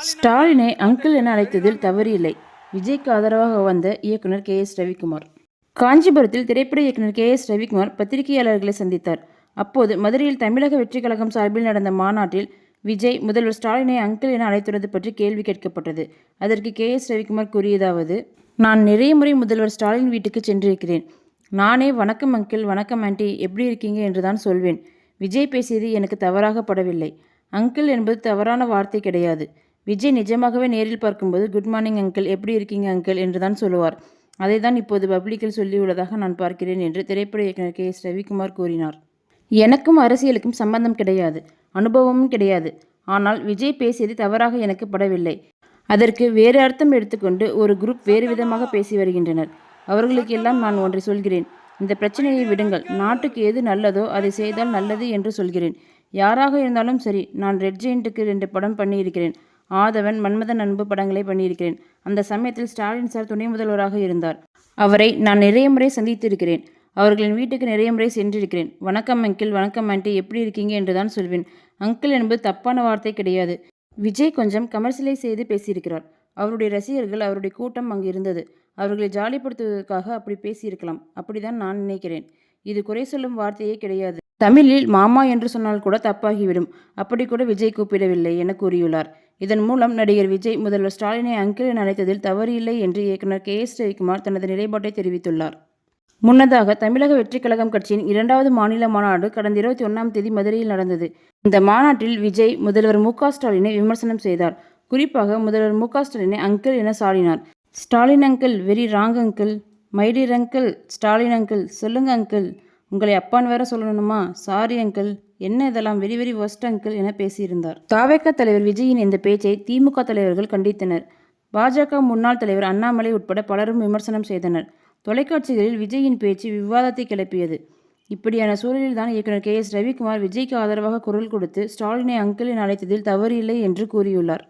ஸ்டாலினை அங்கிள் என அழைத்ததில் தவறு இல்லை விஜய்க்கு ஆதரவாக வந்த இயக்குனர் கே எஸ் ரவிக்குமார். காஞ்சிபுரத்தில் திரைப்பட இயக்குனர் கே எஸ் ரவிக்குமார் பத்திரிகையாளர்களை சந்தித்தார். அப்போது மதுரையில் தமிழக வெற்றிக் கழகம் சார்பில் நடந்த மாநாட்டில் விஜய் முதல்வர் ஸ்டாலினை அங்கிள் என அழைத்துள்ளது பற்றி கேள்வி கேட்கப்பட்டது. அதற்கு கே எஸ் ரவிக்குமார் கூறியதாவது நான் நிறைய முறை முதல்வர் ஸ்டாலின் வீட்டுக்கு சென்றிருக்கிறேன். நானே வணக்கம் அங்கிள் வணக்கம் ஆண்டி எப்படி இருக்கீங்க? என்று தான் சொல்வேன். விஜய் பேசியது எனக்கு தவறாக படவில்லை. அங்கிள் என்பது தவறான வார்த்தை கிடையாது. விஜய் நிஜமாகவே நேரில் பார்க்கும்போது குட் மார்னிங் அங்கிள் எப்படி இருக்கீங்க அங்கிள் என்று தான் சொல்லுவார் அதை தான் இப்போது பப்ளிக்கில் சொல்லியுள்ளதாக நான் பார்க்கிறேன் என்று திரைப்பட இயக்குனர் கே. எஸ். ரவிக்குமார் கூறினார். எனக்கும் அரசியலுக்கும் சம்பந்தம் கிடையாது. அனுபவமும் கிடையாது. ஆனால் விஜய் பேசியது தவறாக எனக்கு படவில்லை. அதற்கு வேறு அர்த்தம் எடுத்துக்கொண்டு ஒரு குரூப் வேறு விதமாக பேசி வருகின்றனர். அவர்களுக்கெல்லாம் நான் ஒன்றை சொல்கிறேன். இந்த பிரச்சனையை விடுங்கள். நாட்டுக்கு எது நல்லதோ அதை செய்தால் நல்லது என்று சொல்கிறேன். யாராக இருந்தாலும் சரி நான் ரெட் ஜெயிண்ட்டுக்கு ரெண்டு படம் பண்ணியிருக்கிறேன். ஆதவன் மன்மதன் அன்பு படங்களை பண்ணியிருக்கிறேன். அந்த சமயத்தில் ஸ்டாலின் சார் துணை முதல்வராக இருந்தார். அவரை நான் நிறைய முறை சந்தித்திருக்கிறேன். அவர்களின் வீட்டுக்கு நிறைய முறை சென்றிருக்கிறேன். வணக்கம் அங்கிள் வணக்கம் ஆண்டி எப்படி இருக்கீங்க என்று தான் சொல்வேன். அங்கிள் என்பது தப்பான வார்த்தை கிடையாது. விஜய் கொஞ்சம் கமர்ஷியலை செய்து பேசியிருக்கிறார். அவருடைய ரசிகர்கள் அவருடைய கூட்டம் அங்கு இருந்தது. அவர்களை ஜாலிப்படுத்துவதற்காக அப்படி பேசியிருக்கலாம். அப்படிதான் நான் நினைக்கிறேன். இது குறை சொல்லும் வார்த்தையே கிடையாது. தமிழில் மாமா என்று சொன்னால் கூட தப்பாகிவிடும். அப்படி கூட விஜய் கூப்பிடவில்லை என கூறியுள்ளார். இதன் மூலம் நடிகர் விஜய் முதல்வர் ஸ்டாலினை அங்கிள் என அழைத்ததில் தவறு இல்லை என்று இயக்குனர் கே எஸ் ரவிக்குமார் தனது நிலைப்பாட்டை தெரிவித்துள்ளார். முன்னதாக தமிழக வெற்றிக் கழகம் கட்சியின் இரண்டாவது மாநில மாநாடு கடந்த இருபத்தி ஒன்றாம் தேதி மதுரையில் நடந்தது. இந்த மாநாட்டில் விஜய் முதல்வர் மு ஸ்டாலினை விமர்சனம் செய்தார். குறிப்பாக முதல்வர் மு ஸ்டாலினை அங்கிள் என சாடினார். Stalin uncle very wrong uncle my dear uncle Stalin uncle சொல்லுங்க அங்கிள் உங்களை அப்பான்னு வேற சொல்லணுமா? Sorry uncle. என்ன இதெல்லாம் வெரி வெரி ஒஸ்ட் அங்கிள் என பேசியிருந்தார். தாவேக தலைவர் விஜயின் இந்த பேச்சை திமுக தலைவர்கள் கண்டித்தனர். பாஜக முன்னாள் தலைவர் அண்ணாமலை உட்பட பலரும் விமர்சனம் செய்தனர். தொலைக்காட்சிகளில் விஜயின் பேச்சு விவாதத்தை கிளப்பியது. இப்படியான சூழலில்தான் இயக்குனர் கே எஸ் ரவிக்குமார் விஜய்க்கு ஆதரவாக குரல் கொடுத்து ஸ்டாலினை அங்கிள் என அழைத்ததில் தவறு இல்லை என்று கூறியுள்ளார்.